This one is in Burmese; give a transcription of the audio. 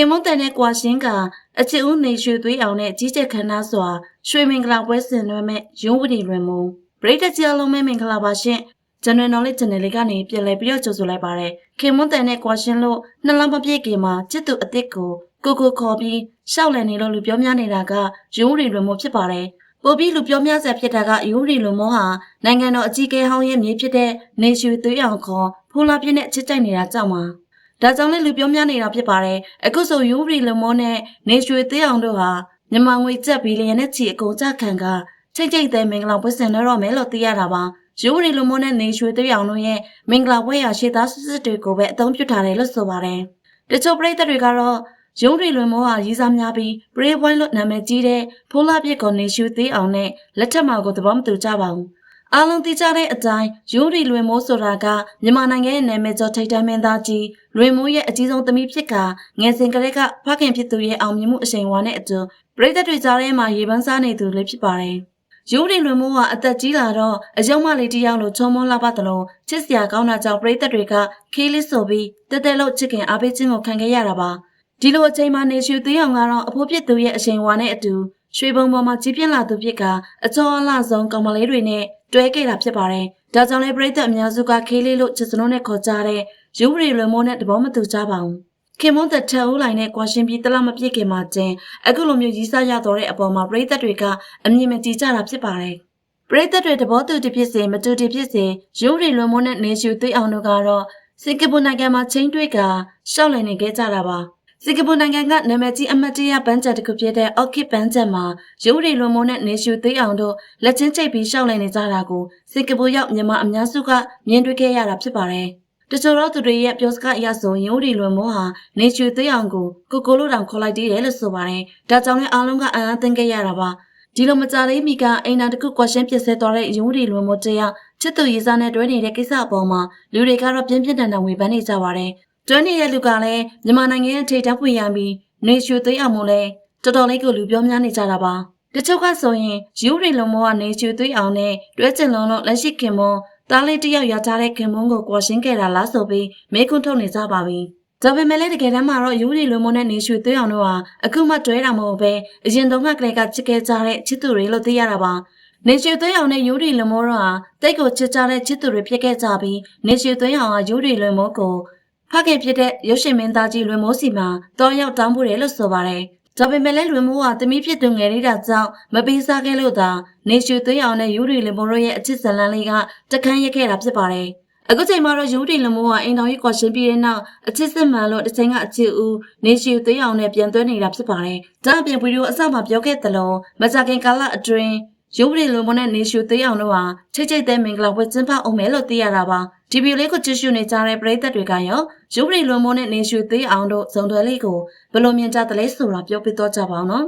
ခင်မွန်တန်နဲ့ကွာရှင်းကအချစ်ဦးနေရွှေသွေးအောင်နဲ့ကြီးကျယ်ခမ်းနားစွာရွှေမင်္ဂလာပွဲဆင်နွှဲမဲ့ရုံးဝတီလွင်မုံပရိသတ်ကြီးအလုံးမဲမင်္ဂလာပါရှင်ကျွန်တော်နော်လေး channel လေးကနေပြန်လည်ပြီးတော့ကြိုဆိုလိုက်ပါရစေခင်မွန်တန်နဲ့ကွာရှင်းလို့နှလုံးမပြည့်ခင်မှာချစ်သူအစ်စ်ကိုကိုကိုခေါ်ပြီးရှောက်လည်နေလို့လူပြောများနေတာကရုံးဝတီလွင်မုံဖြစ်ပါတယ်ပိုပြီးလူပြောများဆက်ဖြစ်တာကယူရီလူမောဟာနိုင်ငံတော်အကြီးအကဲဟောင်းရဲ့မြေဖြစ်တဲ့နေရွှေသွေးအောင်ခေါ်ဖိုးလာပြည့်နဲ့ချစ်ကြိုက်နေတာကြောင့်ပါ ဒါကြောင့်လည်းလူပြောများနေတာဖြစ်ပါတယ်အခုဆိုယူရီလူမောနဲ့နေရွှေသွေးအောင်တို့ဟာမြန်မာငွေကျပ်ဘီလီယံနဲ့ချီအကုန်ကြခံကချိတ်ချိတ်တဲ့မင်္ဂလာပွဲဆင်တော့မယ်လို့သိရတာပါယူရီလူမောနဲ့နေရွှေသွေးအောင်တို့ရဲ့မင်္ဂလာပွဲရာရှေ့သားစစ်စစ်တွေကိုပဲအသုံးပြုထားတယ်လို့ဆိုပါတယ်တချို့ပရိသတ်တွေကတော့ရုံးရီလွင်မောဟာရီးစားများပြီးပရိပွိုင်းလို့နာမည်ကြီးတဲ့ဖိုးလာပြစ်ကောနေရှူသေးအောင်နဲ့လက်ထက်မှာကိုသဘောမတူကြပါဘူး။ အားလုံးသိကြတဲ့အတိုင်းရုံးရီလွင်မိုးဆိုတာကမြန်မာနိုင်ငံရဲ့နာမည်ကျော်ထိပ်တန်းမင်းသားကြီးလွင်မိုးရဲ့အကြီးဆုံးသမီးဖြစ်ကငယ်စဉ်ကလေးကဖခင်ဖြစ်သူရဲ့အောင်မြင်မှုအရှိန်အဝါနဲ့အတူပရိသတ်တွေကြားထဲမှာရေပန်းစားနေသူလည်းဖြစ်ပါတယ်။ရုံးရီလွင်မိုးဟာအသက်ကြီးလာတော့အယုံမလေးတစ်ယောက်လိုချုံမောလာပါတယ်လို့ချစ်စရာကောင်းတာကြောင့်ပရိသတ်တွေကခေးလေးဆိုပြီးတက်တက်လို့ချစ်ခင်အားပေးခြင်းကိုခံခဲ့ရတာပါ။ဒီလိုအချိန်မှနေရှူသေးအောင်ကတော့အဖိုးဖြစ်သူရဲ့အချိန်ဝါနဲ့အတူ ရွှေဘုံပေါ်မှာကြီးပြင်းလာသူဖြစ်ကအချောအလှဆုံးကောင်မလေးတွေနဲ့တွဲခဲ့တာဖြစ်ပါတယ်။ဒါကြောင့်လည်းပြည်သက်အများစုကခေးလေးလို့ချစ်စလုံးနဲ့ခေါ်ကြတဲ့ယူရီလွန်မိုးနဲ့တဘောမတူကြပါဘူး။ခင်မွန်းသက်ထဦးလိုင်းနဲ့ကွာရှင်ပြီးတလမပြည့်ခင်မှာကျင်းအခုလိုမျိုးကြီးစားရတော့တဲ့အပေါ်မှာပြည်သက်တွေကအမြင်မကြည်ကြတာဖြစ်ပါတယ်။ပြည်သက်တွေတဘောတူတဖြစ်စေမတူတဖြစ်စေယူရီလွန်မိုးနဲ့နေရှူသွေးအောင်တို့ကတော့စင်ကာပူနိုင်ငံမှာချင်းတွေ့ကရှောက်လည်နေခဲ့ကြတာပါ။ စင်ကာပူနိုင်ငံကနာမည်ကြီးအမတ်တရဘန်းချက်တစ်ခုဖြစ်တဲ့ Orchid ဘန်းချက်မှာရုပ်ရည်လွန်မိုးနဲ့နေရှူသိအောင်တို့လက်ချင်းချိတ်ပြီးရှောက်လည်နေကြတာကိုစင်ကာပူရောက်မြန်မာအများစုကမြင်တွေ့ခဲ့ရတာဖြစ်ပါတယ်။တချို့သောသူတွေရဲ့ပြောစကားအရဆိုရုပ်ရည်လွန်မိုးဟာနေရှူသိအောင်ကိုကိုကိုလိုတောင်ခေါ်လိုက်သေးတယ်လို့ဆိုပါတယ်။ဒါကြောင့်လည်းအားလုံးကအံ့အားသင့်ခဲ့ရတာပါ။ဒီလိုမကြလေးမီကအိမ်နာတစ်ခုကွက်ရှင်းပြစ်ဆဲသွားတဲ့ရုံးရီလွန်မိုးတရားချစ်သူရေးစားနဲ့တွဲနေတဲ့ကိစ္စအပေါ်မှာလူတွေကတော့ပြင်းပြင်းထန်ထန်ဝေဖန်နေကြပါတယ်။ တွဲနေတဲ့လူကလည်းမြန်မာနိုင်ငံရဲ့ထိပ်တန်းဖွင့်ရပြီးနေရွှေသိမ်းအောင်မို့လဲတော်တော်လေးကိုလူပြောများနေကြတာပါ။တချို့ကဆိုရင်ယူရီလုံမောကနေရွှေသိမ်းအောင်နဲ့တွဲကျင်လုံးလို့လက်ရှိခင်မွန်တားလေးတယောက်ရထားတဲ့ခင်မွန်ကိုကွာရှင်းခဲ့တာလားဆိုပြီးမဲခွန်းထုတ်နေကြပါပြီ။ဒါပေမဲ့လည်းတကယ်တမ်းမှာတော့ယူရီလုံမောနဲ့နေရွှေသိမ်းအောင်တို့ဟာအခုမှတွဲတာမဟုတ်ပဲအရင်တုန်းကကလေးကချစ်ခဲ့ကြတဲ့ချစ်သူတွေလို့သိရတာပါ။နေရွှေသွေးအောင်နဲ့ယူရီလမိုးတို့ဟာတိတ်ကိုချစ်ကြတဲ့ချစ်သူတွေဖြစ်ခဲ့ကြပြီးနေရွှေသွေးအောင်ကယူရီလမိုးကို ဖခင်ဖြစ်တဲ့ရုပ်ရှင်မင်းသားကြီးလွင်မိုးစီမှာတောင်းရောက်တောင်းဖို့တယ်လို့ဆိုပါတယ်။ဒါပေမဲ့လည်းလွင်မိုးကသမီးဖြစ်သူငယ်လေးတာကြောင့်မပေးစားခဲ့လို့သာနေရွှေသွေးအောင်နဲ့ယူရီလမိုးတို့ရဲ့အချစ်ဇလန်းလေးကတခန်းရက်ခဲ့တာဖြစ်ပါတယ်။အခုချိန်မှာတော့ယူရီလမိုးကအိမ်တော်ကြီးကွာရှင်းပြီးတဲ့နောက်အချစ်စစ်မှန်လို့တစ်ချိန်ကအချစ်ဦးနေရွှေသွေးအောင်နဲ့ပြန်သွဲနေတာဖြစ်ပါတယ်။ဒါအပြင်ဗီဒီယိုအစမှာပြောခဲ့သလိုမကြခင်ကာလအတွင်းရုပ်ရည်လုံးမနဲ့နေရှူသေးအောင်တို့ဟာချိတ်ချိတ်တဲ့မင်္ဂလာပွဲကျင်းပအောင်မယ်လို့သိရတာပါ ဒီဗီဒီယိုလေးကိုကြည့်ရှုနေကြတဲ့ပရိသတ်တွေကရောရုပ်ရည်လုံးမနဲ့နေရှူသေးအောင်တို့ဇုံတွဲလေးကိုဘယ်လိုမြင်ကြသလဲဆိုတာပြောပြတော့ကြပါအောင်နော်